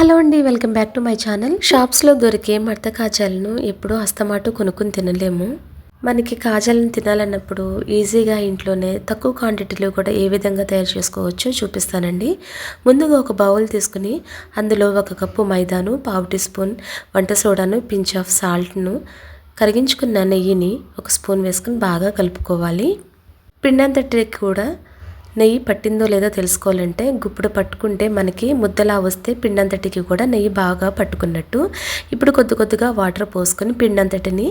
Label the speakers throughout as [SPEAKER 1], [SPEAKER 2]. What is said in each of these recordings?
[SPEAKER 1] Hello అండి welcome back to my channel. షాప్స్లో దొరికే మడత కాజాలను ఎప్పుడూ అస్తమాటు కొనుక్కుని తినలేము. మనకి కాజాలను తినాలన్నప్పుడు ఈజీగా ఇంట్లోనే తక్కువ క్వాంటిటీలో కూడా ఏ విధంగా తయారు చేసుకోవచ్చో చూపిస్తానండి. ముందుగా ఒక బౌల్ తీసుకుని అందులో ఒక కప్పు మైదాను పావు టీ స్పూన్ వంట సోడాను పించ్ ఆఫ్ సాల్ట్ను కరిగించుకున్న నెయ్యిని ఒక స్పూన్ వేసుకుని బాగా కలుపుకోవాలి. పిండంతటికి కూడా నెయ్యి పట్టిందో లేదో తెలుసుకోవాలంటే గుప్పుడు పట్టుకుంటే మనకి ముద్దలా వస్తే పిండంతటికి కూడా నెయ్యి బాగా పట్టుకున్నట్టు. ఇప్పుడు కొద్ది కొద్దిగా వాటర్ పోసుకొని పిండంతటిని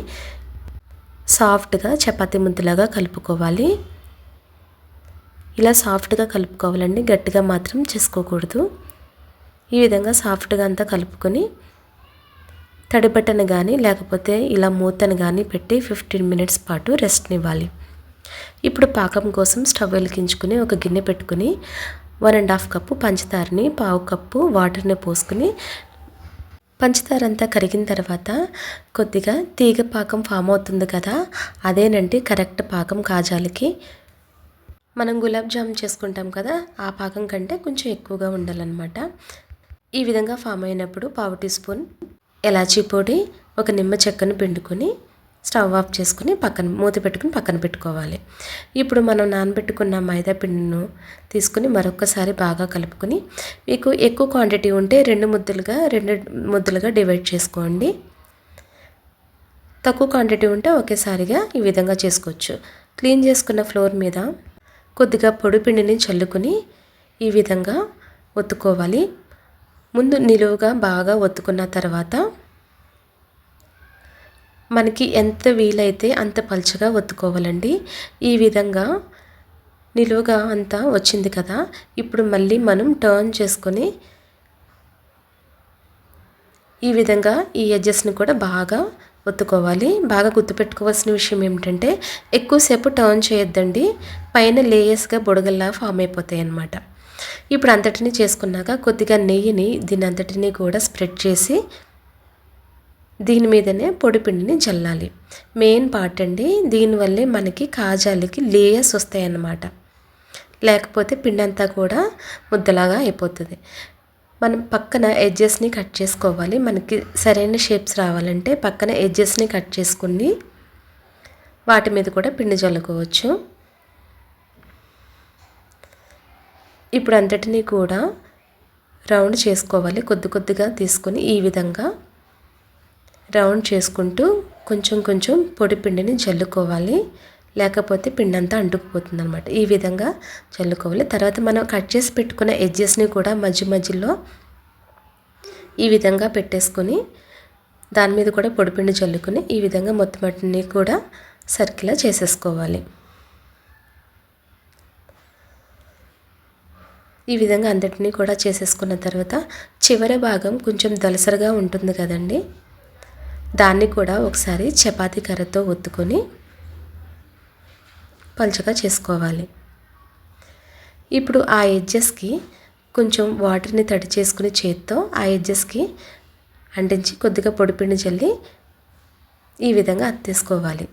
[SPEAKER 1] సాఫ్ట్గా చపాతి ముద్దలాగా కలుపుకోవాలి. ఇలా సాఫ్ట్గా కలుపుకోవాలండి. గట్టిగా మాత్రం చేసుకోకూడదు. ఈ విధంగా సాఫ్ట్గా అంతా కలుపుకొని తడిబట్టను కానీ లేకపోతే ఇలా మూతను కానీ పెట్టి ఫిఫ్టీన్ మినిట్స్ పాటు రెస్ట్నివ్వాలి. ఇప్పుడు పాకం కోసం స్టవ్ వెలిగించుకుని ఒక గిన్నె పెట్టుకుని వన్ అండ్ హాఫ్ కప్పు పంచదారని పావు కప్పు వాటర్ని పోసుకుని పంచదార అంతా కరిగిన తర్వాత కొద్దిగా తీగ పాకం ఫామ్ అవుతుంది కదా అదేనండి కరెక్ట్ పాకం కాజాలకి. మనం గులాబ్ జామ్ చేసుకుంటాం కదా ఆ పాకం కంటే కొంచెం ఎక్కువగా ఉండాలన్నమాట. ఈ విధంగా ఫామ్ అయినప్పుడు పావు టీ స్పూన్ ఎలాచీ పొడి ఒక నిమ్మ చెక్కను పిండుకొని స్టవ్ ఆఫ్ చేసుకుని పక్కన మూత పెట్టుకుని పక్కన పెట్టుకోవాలి. ఇప్పుడు మనం నానబెట్టుకున్న మైదా పిండిను తీసుకుని మరొకసారి బాగా కలుపుకొని మీకు ఎక్కువ క్వాంటిటీ ఉంటే రెండు ముద్దలుగా రెండు ముద్దలుగా డివైడ్ చేసుకోండి. తక్కువ క్వాంటిటీ ఉంటే ఒకేసారిగా ఈ విధంగా చేసుకోవచ్చు. క్లీన్ చేసుకున్న ఫ్లోర్ మీద కొద్దిగా పొడి పిండిని చల్లుకుని ఈ విధంగా ఒత్తుకోవాలి. ముందు నిలువుగా బాగా ఒత్తుకున్న తర్వాత మనకి ఎంత వీలైతే అంత పలుచగా ఒత్తుకోవాలండి. ఈ విధంగా నిలువుగా అంతా వచ్చింది కదా. ఇప్పుడు మళ్ళీ మనం టర్న్ చేసుకొని ఈ విధంగా ఈ ఎడ్జెస్ని కూడా బాగా ఒత్తుకోవాలి. బాగా గుర్తుపెట్టుకోవాల్సిన విషయం ఏమిటంటే ఎక్కువసేపు టర్న్ చేయొద్దండి. పైన లేయర్స్గా బుడగల్లా ఫామ్ అయిపోతాయి అన్నమాట. ఇప్పుడు అంతటిని చేసుకున్నాక కొద్దిగా నెయ్యిని దీని అంతటిని కూడా స్ప్రెడ్ చేసి దీని మీదనే పొడిపిండిని జల్లాలి. మెయిన్ పార్ట్ అండి దీనివల్లే మనకి కాజాలకి లేయర్స్ వస్తాయన్నమాట. లేకపోతే పిండి అంతా కూడా ముద్దలాగా అయిపోతుంది. మనం పక్కన ఎడ్జెస్ని కట్ చేసుకోవాలి. మనకి సరైన షేప్స్ రావాలంటే పక్కన ఎడ్జెస్ని కట్ చేసుకుని వాటి మీద కూడా పిండి జల్లుకోవచ్చు. ఇప్పుడు అంతటినీ కూడా రౌండ్ చేసుకోవాలి. కొద్ది కొద్దిగా తీసుకొని ఈ విధంగా రౌండ్ చేసుకుంటూ కొంచెం కొంచెం పొడి పిండిని జల్లుకోవాలి లేకపోతే పిండి అంతా అంటుకుపోతుంది అనమాట ఈ విధంగా చల్లుకోవాలి. తర్వాత మనం కట్ చేసి పెట్టుకున్న ఎడ్జెస్ని కూడా మధ్య మధ్యలో ఈ విధంగా పెట్టేసుకొని దాని మీద కూడా పొడిపిండి చల్లుకొని ఈ విధంగా మొత్తం అన్ని కూడా సర్కిల్లా చేసేసుకోవాలి. ఈ విధంగా అందటినీ కూడా చేసేసుకున్న తర్వాత చివరి భాగం కొంచెం దలసరగా ఉంటుంది కదండి. దాన్ని కూడా ఒకసారి చపాతీ కర్రతో ఒత్తుకొని పలుచగా చేసుకోవాలి. ఇప్పుడు ఆ ఎడ్జెస్కి కొంచెం వాటర్ని తడి చేసుకుని చేత్తో ఆ ఎడ్జెస్కి అంటించి కొద్దిగా పొడిపిండి చల్లి ఈ విధంగా అత్తేసుకోవాలి.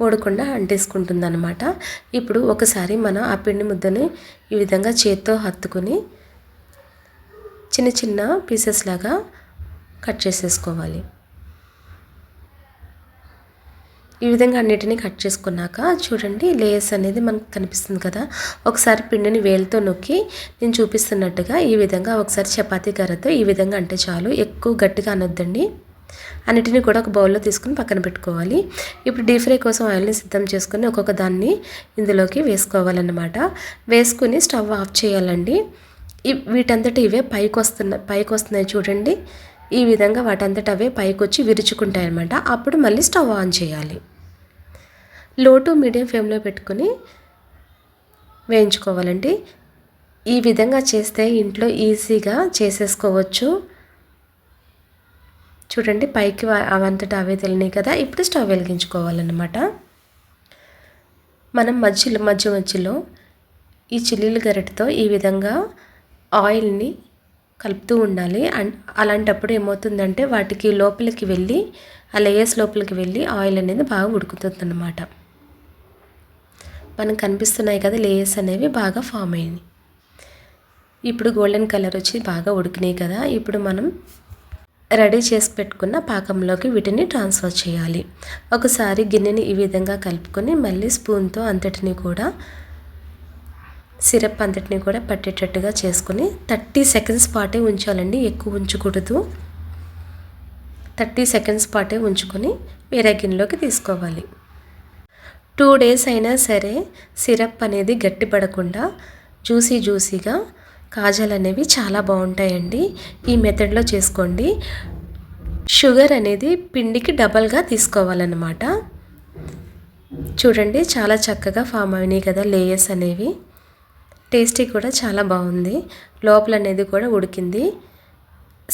[SPEAKER 1] ఓడకుండా అంటేసుకుంటుంది అనమాట ఇప్పుడు ఒకసారి మనం ఆ పిండి ముద్దని ఈ విధంగా చేత్తో హత్తుకొని చిన్న చిన్న పీసెస్ లాగా కట్ చేసేసుకోవాలి. ఈ విధంగా అన్నిటినీ కట్ చేసుకున్నాక చూడండి లేయర్స్ అనేది మనకు కనిపిస్తుంది కదా. ఒకసారి పిండిని వేలుతో నొక్కి నేను చూపిస్తున్నట్టుగా ఈ విధంగా ఒకసారి చపాతీ కర్రతో ఈ విధంగా అంటే చాలు ఎక్కువ గట్టిగా అనొద్దండి. అన్నిటిని కూడా ఒక బౌల్లో తీసుకుని పక్కన పెట్టుకోవాలి. ఇప్పుడు డీప్ ఫ్రై కోసం ఆయిల్ని సిద్ధం చేసుకుని ఒక్కొక్క దాన్ని ఇందులోకి వేసుకోవాలన్నమాట. వేసుకుని స్టవ్ ఆఫ్ చేయాలండి. వీటంతటి ఇవే పైకి వస్తున్న పైకి వస్తున్నాయి చూడండి. ఈ విధంగా వాటంతట అవే పైకి వచ్చి విరుచుకుంటాయి అనమాట అప్పుడు మళ్ళీ స్టవ్ ఆన్ చేయాలి. లో టు మీడియం ఫ్లేమ్లో పెట్టుకొని వేయించుకోవాలండి. ఈ విధంగా చేస్తే ఇంట్లో ఈజీగా చేసేసుకోవచ్చు. చూడండి పైకి అవంతట అవే తెలియని కదా. ఇప్పుడు స్టవ్ వెలిగించుకోవాలన్నమాట. మనం మధ్యలో మధ్య మధ్యలో ఈ చిల్లీల గరిటతో ఈ విధంగా ఆయిల్ని కలుపుతూ ఉండాలి. అండ్ అలాంటప్పుడు ఏమవుతుందంటే వాటికి లోపలికి వెళ్ళి ఆ లేయర్స్ లోపలికి వెళ్ళి ఆయిల్ అనేది బాగా ఉడుకుతుంది అన్నమాట మనకు కనిపిస్తున్నాయి కదా లేయర్స్ అనేవి బాగా ఫామ్ అయ్యాయి ఇప్పుడు గోల్డెన్ కలర్ వచ్చి బాగా ఉడికినాయి కదా. ఇప్పుడు మనం రెడీ చేసి పెట్టుకున్న పాకంలోకి వీటిని ట్రాన్స్ఫర్ చేయాలి. ఒకసారి గిన్నెని ఈ విధంగా కలుపుకొని మళ్ళీ స్పూన్తో అంతటిని కూడా సిరప్ అంతటిని కూడా పట్టేటట్టుగా చేసుకొని థర్టీ సెకండ్స్ పాటే ఉంచాలండి ఎక్కువ ఉంచకూడదు. థర్టీ సెకండ్స్ పాటే ఉంచుకొని వేరే గిన్నెలోకి తీసుకోవాలి. టూ డేస్ అయినా సరే సిరప్ అనేది గట్టిపడకుండా జ్యూసీ జ్యూసీగా కాజాలు అనేవి చాలా బాగుంటాయండి. ఈ మెథడ్లో చేసుకోండి. షుగర్ అనేది పిండికి డబల్గా తీసుకోవాలన్నమాట. చూడండి చాలా చక్కగా ఫామ్ అయినాయి కదా లేయర్స్ అనేవి. టేస్టీ కూడా చాలా బాగుంది. లోపల అనేది కూడా ఉడికింది.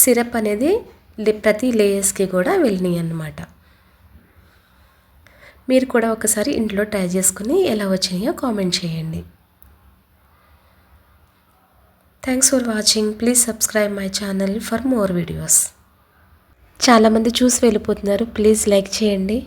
[SPEAKER 1] సిరప్ అనేది ప్రతి లేయర్స్కి కూడా వెళ్ళినాయి అన్నమాట. మీరు కూడా ఒకసారి ఇంట్లో ట్రై చేసుకుని ఎలా వచ్చినాయో కామెంట్ చేయండి. Thanks for watching please subscribe my channel for more videos చాలామంది చూసి వెళ్ళిపోతున్నారు. ప్లీజ్ లైక్ చేయండి.